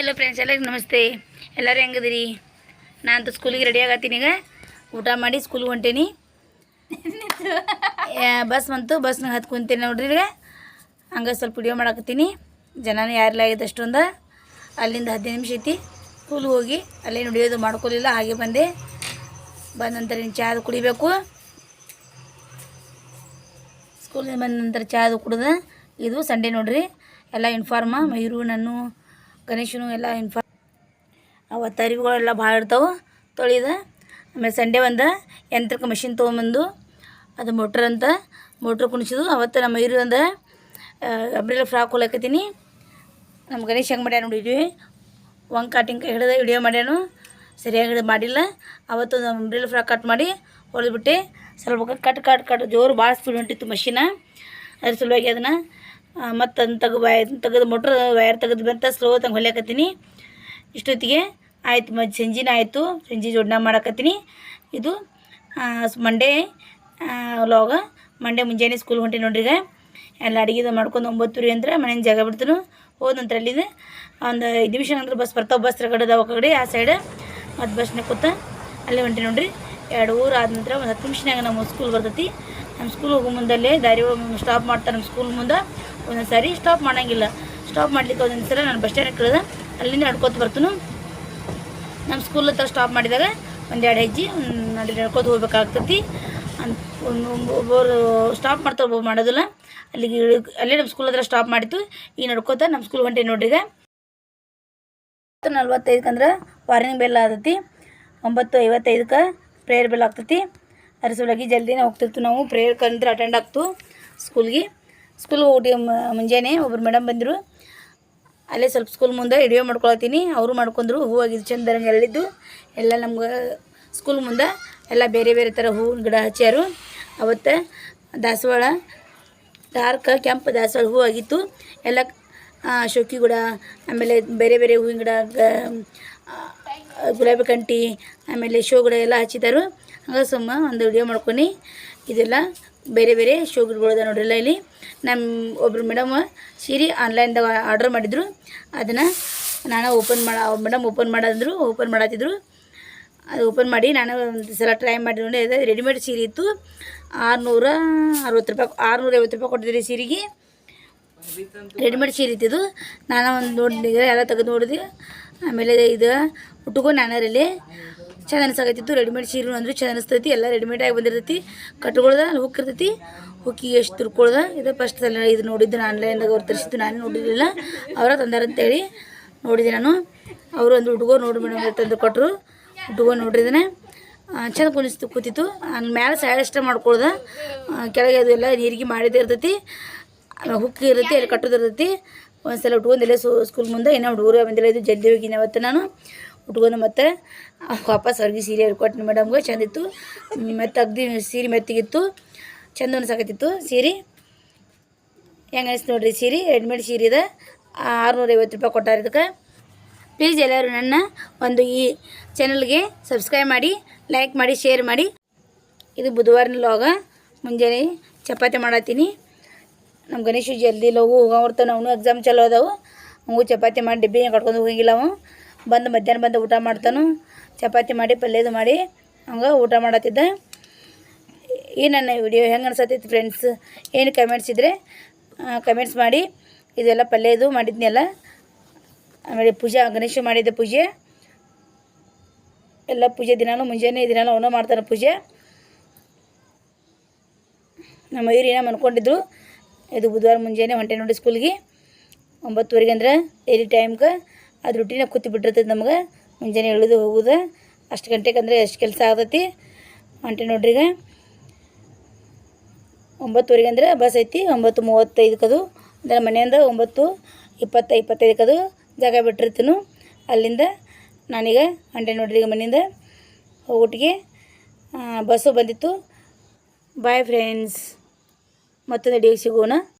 Hello friends ಎಲ್ಲರಿಗೂ ನಮಸ್ತೆ. ಎಲ್ಲರೂ ಹೆಂಗದಿರಿ ನಾನು ಸ್ಕೂಲಿಗೆ ರೆಡಿ ಆಗತ್ತೀನಿ ಈಗ. ಊಟ ಮಾಡಿ ಸ್ಕೂಲ್ಗೆ ಹೊಂಟೀನಿ. ಬಸ್ ಬಂತು. ಬಸ್ನಾಗ ಹತ್ತು ಕುಂತೀನಿ ನೋಡ್ರಿ ಈಗ. ಹಂಗೆ ಸ್ವಲ್ಪ ವಿಡಿಯೋ ಮಾಡಾಕತ್ತೀನಿ. ಜನನೂ ಯಾರಿಲ್ಲ ಆಗಿದೆ ಅಷ್ಟೊಂದು ಅಲ್ಲಿಂದ ಹದಿನೈದು ನಿಮಿಷ ಐತಿ. ಸ್ಕೂಲ್ಗೆ ಹೋಗಿ ಅಲ್ಲೇ ನುಡಿಯೋದು ಮಾಡ್ಕೊಲಿಲ್ಲ, ಹಾಗೆ ಬಂದೆ. ಬಂದ ನಂತರ ಇನ್ನು ಚಹಾ ಕುಡಿಬೇಕು. ಸ್ಕೂಲಿಂದ ಬಂದ ನಂತರ ಚಹಾ ಕುಡ್ದು. ಇದು ಸಂಡೇ ನೋಡ್ರಿ. ಎಲ್ಲ ಇನ್ಫಾರ್ಮ ಮಯೂರು ನಾನು ಗಣೇಶನು ಎಲ್ಲ ಇನ್ಫಾ ಅವತ್ತು ಅರಿವುಗಳೆಲ್ಲ ಭಾಳ ಇರ್ತಾವೆ, ತೊಳಿದ. ಆಮೇಲೆ ಸಂಡೇ ಒಂದು ಯಂತ್ರಕ್ಕೆ ಮಷಿನ್ ತೊಗೊಂಬಂದು, ಅದು ಮೋಟ್ರ್ ಅಂತ ಮೋಟ್ರ್ ಕುಣಿಸಿದ್ದು ಅವತ್ತು ನಮ್ಮ ಮಯೂರು ಒಂದು ಅಬ್ರೆಲ್ಲ ಫ್ರಾಕ್ ಹೊಲಕತ್ತೀನಿ. ನಮ್ಮ ಗಣೇಶ್ ಹೆಂಗೆ ಮಾಡ್ಯಾನ ನೋಡಿದ್ವಿ ಒಂದು ಕಟಿಂಗ್ ಹಿಡಿದು ವಿಡಿಯೋ ಮಾಡ್ಯಾನು. ಸರಿಯಾಗಿ ಹಿಡಿದು ಮಾಡಿಲ್ಲ. ಅವತ್ತು ನಮ್ಮ ಅಂಬ್ರೆಲ್ಲ ಫ್ರಾಕ್ ಕಟ್ ಮಾಡಿ ಹೊಡೆದ್ಬಿಟ್ಟೆ ಸ್ವಲ್ಪ ಕಟ್ ಕಟ್ ಕಟ್ ಜೋರು ಭಾಳ ಸ್ಪೀಡ್ ಹೊಂಟಿತ್ತು ಮಷಿನ ಅದ್ರ ಸಲುವಾಗಿ ಅದನ್ನು ಮತ್ತು ತೆಗೆ ವಯರ್ ತೆಗೆದು ಮೊಟ್ರ್ ವಯರ್ ತೆಗೆದು ಬಂತ ಸ್ಲೋ ತಂಗೆ ಹೊಲಿಯಾಕತ್ತೀನಿ. ಇಷ್ಟೊತ್ತಿಗೆ ಆಯ್ತು ಮತ್ತು ಸಂಜಿನ ಆಯಿತು. ಸಂಜೆ ಜೋಡ್ನ ಮಾಡಕತ್ತೀನಿ. ಇದು ಮಂಡೇ ಲಾಗ ಮಂಡೇ ಮುಂಜಾನೆ ಸ್ಕೂಲ್ ಹೊಂಟೆ ನೋಡ್ರಿ ಈಗ. ಎಲ್ಲ ಅಡುಗೆದು ಮಾಡ್ಕೊಂಡು ಒಂಬತ್ತುವರೆ ಅಂದ್ರೆ ಮನೇನ ಜಾಗ ಬಿಡ್ತಾನು. ಹೋದ ನಂತರ ಅಲ್ಲಿದೆ ಒಂದು ಐದು ನಿಮಿಷ ಅಂದ್ರೆ ಬಸ್ ಬರ್ತಾವೆ. ಬಸ್ ರಗಡದ ಕಡೆ, ಆ ಸೈಡ್ ಮತ್ತು ಬಸ್ನಾಗ ಕೂತ ಅಲ್ಲೇ ಹೊಂಟೆ ನೋಡ್ರಿ. ಎರಡು ಊರು ಆದ ನಂತರ ಒಂದು ಹತ್ತು ನಿಮಿಷನಾಗ ನಮ್ಮ ಸ್ಕೂಲ್ ಬರ್ತೈತಿ. ನಮ್ಮ ಸ್ಕೂಲ್ ಹೋಗೋ ಮುಂದಲ್ಲೇ ದಾರಿ ಸ್ಟಾಪ್ ಮಾಡ್ತಾರೆ ನಮ್ಮ ಸ್ಕೂಲ್ ಮುಂದೆ. ಒಂದೊಂದು ಸಾರಿ ಸ್ಟಾಪ್ ಮಾಡೋಂಗಿಲ್ಲ. ಸ್ಟಾಪ್ ಮಾಡ್ಲಿಕ್ಕೆ ಒಂದೊಂದು ಸಲ ನಾನು ಬಸ್ ಸ್ಟ್ಯಾಂಡ್ ಕಳೆದ, ಅಲ್ಲಿಂದ ನಡ್ಕೋತ ಬರ್ತನು. ನಮ್ಮ ಸ್ಕೂಲ್ ಹತ್ರ ಸ್ಟಾಪ್ ಮಾಡಿದಾಗ ಒಂದೆರಡು ಹೆಜ್ಜೆ ಅಲ್ಲಿ ನಡ್ಕೋತ ಹೋಗ್ಬೇಕಾಗ್ತೈತಿ. ಅಂತ ಒಬ್ಬರು ಸ್ಟಾಪ್ ಮಾಡ್ತಾ ಒಬ್ಬರು ಮಾಡೋದಿಲ್ಲ. ಅಲ್ಲಿಗೆ ಅಲ್ಲೇ ನಮ್ಮ ಸ್ಕೂಲ್ ಹತ್ರ ಸ್ಟಾಪ್ ಮಾಡಿತ್ತು. ಈಗ ನಡ್ಕೋತ ನಮ್ಮ ಸ್ಕೂಲ್ ಹೊಂಟೆ ನೋಡ್ರಿ ಈಗ ಒಂಬತ್ತು ನಲ್ವತ್ತೈದಕ್ಕೆ ಅಂದ್ರೆ ವಾರ್ನಿಂಗ್ ಬೆಲ್ ಆದತಿ ಒಂಬತ್ತು ಐವತ್ತೈದಕ್ಕೆ ಪ್ರೇಯರ್ ಬೆಲ್ ಆಗ್ತತಿ. ಅದ್ರ ಸಲುವಾಗಿ ಜಲ್ದಿನೇ ಹೋಗ್ತಿರ್ತೀವಿ ನಾವು. ಪ್ರೇಯರ್ ಕಂದ್ರೆ ಅಟೆಂಡ್ ಆಗ್ತು ಸ್ಕೂಲ್ಗೆ ಸ್ಕೂಲ್ಗೆ ಹೋಗಿ ಮುಂಜಾನೆ. ಒಬ್ರು ಮೇಡಮ್ ಬಂದರು. ಅಲ್ಲೇ ಸ್ವಲ್ಪ ಸ್ಕೂಲ್ ಮುಂದೆ ವಿಡಿಯೋ ಮಾಡ್ಕೊಳತ್ತೀನಿ ಅವರು ಮಾಡ್ಕೊಂಡ್ರು. ಹೂವಾಗಿದ್ದು ಚಂದ ಎಲ್ಲಿದ್ದು ಎಲ್ಲ ನಮ್ಗೆ ಸ್ಕೂಲ್ ಮುಂದೆ ಎಲ್ಲ ಬೇರೆ ಬೇರೆ ಥರ ಹೂವಿನ ಗಿಡ ಹಚ್ಚಾರು ಅವತ್ತು ದಾಸವಾಳ ಡಾರ್ಕ್ ಕೆಂಪು ದಾಸವಾಳ ಹೂವು ಆಗಿತ್ತು. ಎಲ್ಲ ಶೋಕಿ ಗಿಡ, ಆಮೇಲೆ ಬೇರೆ ಬೇರೆ ಹೂವಿನ ಗಿಡ ಗುಲಾಬಿ ಕಂಟಿ, ಆಮೇಲೆ ಶೋ ಗಿಡ ಎಲ್ಲ ಹಚ್ಚಿದರು. ಹಂಗೆ ಸುಮ್ಮ ಒಂದು ವಿಡಿಯೋ ಮಾಡ್ಕೊಂಡು ಇದೆಲ್ಲ ಬೇರೆ ಬೇರೆ ಶೋ ಗಿಡಗಳದ ನೋಡ್ರಿಲ್ಲ ಇಲ್ಲಿ. ನಮ್ಮ ಒಬ್ಬರು ಮೇಡಮ್ ಸೀರೆ ಆನ್ಲೈನ್ದಾಗ ಆರ್ಡ್ರ್ ಮಾಡಿದ್ರು. ಅದನ್ನು ನಾನು ಓಪನ್ ಮಾಡ ಮೇಡಮ್ ಓಪನ್ ಮಾಡಂದ್ರು ಓಪನ್ ಮಾಡತ್ತಿದ್ರು ಅದು ಓಪನ್ ಮಾಡಿ ನಾನು ಒಂದು ಸಲ ಟ್ರೈ ಮಾಡಿ ನೋಡಿ, ಅದು ರೆಡಿಮೇಡ್ ಸೀರೆ ಇತ್ತು. ಆರುನೂರ ಅರವತ್ತು ರೂಪಾಯಿ, ಆರುನೂರ ಐವತ್ತು ರೂಪಾಯಿ ಕೊಟ್ಟಿದ್ರಿ ಸೀರೆಗೆ. ರೆಡಿಮೇಡ್ ಸೀರೆ ಇತ್ತಿದ್ದು ನಾನು ಒಂದು ನೋಡಿದೆ, ಎಲ್ಲ ತೆಗೆದು ನೋಡಿದೆ. ಆಮೇಲೆ ಇದು ಉಟ್ಕೊಂಡು ನಾನರಲ್ಲಿ ಚಂದ ಅನ್ಸಾಕತ್ತಿತ್ತು ರೆಡಿಮೇಡ್ ಸೀರೆ ಅಂದ್ರೆ ಚೆಂದ ಅನಿಸ್ತೈತಿ ಎಲ್ಲ ರೆಡಿಮೇಡ್ ಆಗಿ ಬಂದಿರ್ತೈತಿ. ಕಟ್ಕೊಳ್ದ ಅಲ್ಲಿ ಹುಕ್ಕಿರ್ತೈತಿ ಹುಕ್ಕಿಗೆ ಎಷ್ಟು ತಿರ್ಕೊಳ್ದ? ಇದು ಫಸ್ಟ್ ಇದು ನೋಡಿದ್ದು, ನಾನು ಆನ್ಲೈನ್ದಾಗ ಅವ್ರು ತರಿಸಿದ್ದು, ನಾನು ನೋಡಿರಲಿಲ್ಲ. ಅವರ ತಂದಾರಂತೇಳಿ ನೋಡಿದೆ ನಾನು. ಅವರು ಒಂದು ಹುಡುಗ ನೋಡಿ ಮೇಡಮ್ ತಂದು ಕೊಟ್ಟರು ಹುಡುಗ ನೋಡಿದ್ದೇನೆ ಚಂದ ಕುಣಿಸ್ತು ಕೂತಿತ್ತು. ಮೇಲೆ ಸೈಡ್ ಅಷ್ಟೇ ಮಾಡ್ಕೊಳ್ದ. ಕೆಳಗೆ ಅದು ಎಲ್ಲ ನೀರಿಗೆ ಮಾಡಿದ್ದೇ ಇರ್ತೈತಿ. ಹುಕ್ಕಿ ಇರ್ತೈತಿ, ಅಲ್ಲಿ ಕಟ್ಟೋದಿರ್ತೈತಿ ಒಂದು ಸಲ ಸು ಸ್ಕೂಲ್ ಮುಂದೆ, ಇನ್ನೂ ಹುಡುಗರು ಬಂದಿಲ್ಲ, ಇದು ಜಲ್ದಿ ಹೋಗಿನಿ ಅವತ್ತು ನಾನು. ಉಟ್ಕೊಂಡು ಮತ್ತೆ ವಾಪಸ್ ಅವ್ರಿಗೆ ಸೀರೆ ಕೊಟ್ಟು ಮೇಡಮ್ಗೆ ಚೆಂದಿತ್ತು ಮತ್ತೆ ಅಗ್ದಿ ಸೀರೆ ಮೆತ್ತಿಗಿತ್ತು. ಚೆಂದ ಅನ್ಸಾಕತ್ತಿತ್ತು ಸೀರೆ. ಹೆಂಗೆ ಅನಿಸ್ತು ನೋಡಿರಿ ಸೀರೆ ರೆಡಿಮೇಡ್ ಸೀರೆ ಇದೆ. ಆರುನೂರ ಐವತ್ತು ರೂಪಾಯಿ ಕೊಟ್ಟಾರ ಇದಕ್ಕೆ. ಪ್ಲೀಸ್ ಎಲ್ಲರೂ ನನ್ನ ಒಂದು ಈ ಚಾನಲ್ಗೆ ಸಬ್ಸ್ಕ್ರೈಬ್ ಮಾಡಿ ಲೈಕ್ ಮಾಡಿ ಶೇರ್ ಮಾಡಿ. ಇದು ಬುಧವಾರನ ಲೋಗ ಮುಂಜಾನೆ ಚಪಾತಿ ಮಾಡತ್ತೀನಿ. ನಮ್ಮ ಗಣೇಶ ಜಲ್ದಿ ಲೋಗು ಹೋಗೋರ್ತಾನೆ ಅವನು ಎಕ್ಸಾಮ್ ಚಲೋ ಅದಾವು. ಅವು ಚಪಾತಿ ಮಾಡಿ ಡಿಬ್ಬಿ ಕಟ್ಕೊಂಡು ಹೋಗಿಲ್ಲ ಅವ. ಬಂದು ಮಧ್ಯಾಹ್ನ ಬಂದು ಊಟ ಮಾಡ್ತಾನು. ಚಪಾತಿ ಮಾಡಿ, ಪಲ್ಯದು ಮಾಡಿ ಹಂಗೆ ಊಟ ಮಾಡತ್ತಿದ್ದ. ಈ ನನ್ನ ವಿಡಿಯೋ ಹೆಂಗೆ ಅನ್ಸತ್ತೈತಿ ಫ್ರೆಂಡ್ಸ್ ಏನು ಕಮೆಂಟ್ಸ್ ಇದ್ದರೆ ಕಮೆಂಟ್ಸ್ ಮಾಡಿ. ಇದೆಲ್ಲ ಪಲ್ಯದು ಮಾಡಿದ್ನೆಲ್ಲ. ಆಮೇಲೆ ಪೂಜೆ, ಗಣೇಶ ಮಾಡಿದ್ದೆ ಪೂಜೆ. ಎಲ್ಲ ಪೂಜೆ ದಿನಾನು ಮುಂಜಾನೆ ದಿನಾನು ಅವನು ಮಾಡ್ತಾನೆ ಪೂಜೆ. ನಮ್ಮ ಮಯೂರು ಏನೋ ಅಂದ್ಕೊಂಡಿದ್ರು ಇದು ಬುಧವಾರ ಮುಂಜಾನೆ ಹೊಂಟೆ ನೋಡಿ ಸ್ಕೂಲ್ಗೆ ಒಂಬತ್ತುವರೆಗೆ ಅಂದ್ರೆ ಡೈಲಿ ಟೈಮ್ಗೆ ಅದು ರೊಟ್ಟಿನ ಕೂತು ಬಿಟ್ಟಿರ್ತೈತೆ ನಮ್ಗೆ. ಮುಂಜಾನೆ ಇಳಿದು ಹೋಗೋದು. ಅಷ್ಟು ಗಂಟೆಗೆ ಅಂದರೆ ಎಷ್ಟು ಕೆಲಸ ಆಗ್ತೈತಿ. ಹೊಂಟೆ ನೋಡ್ರಿ ಈಗ. ಒಂಬತ್ತುವರೆಗೆ ಅಂದರೆ ಬಸ್ ಐತಿ. ಒಂಬತ್ತು ಅದು. ಅಂದರೆ ಮನೆಯಿಂದ ಒಂಬತ್ತು ಇಪ್ಪತ್ತ ಅದು ಜಾಗ ಬಿಟ್ಟಿರ್ತೀನು. ಅಲ್ಲಿಂದ ನಾನೀಗ ಹೊಂಟೆ ನೋಡ್ರಿ ಈಗ ಮನೆಯಿಂದ ಹೋಗೋಟಿಗೆ ಬಸ್ಸು ಬಂದಿತ್ತು. ಬಾಯ್ ಫ್ರೆಂಡ್ಸ್ ಮತ್ತೊಂದು ಅಡಿಗೆ ಸಿಗೋಣ.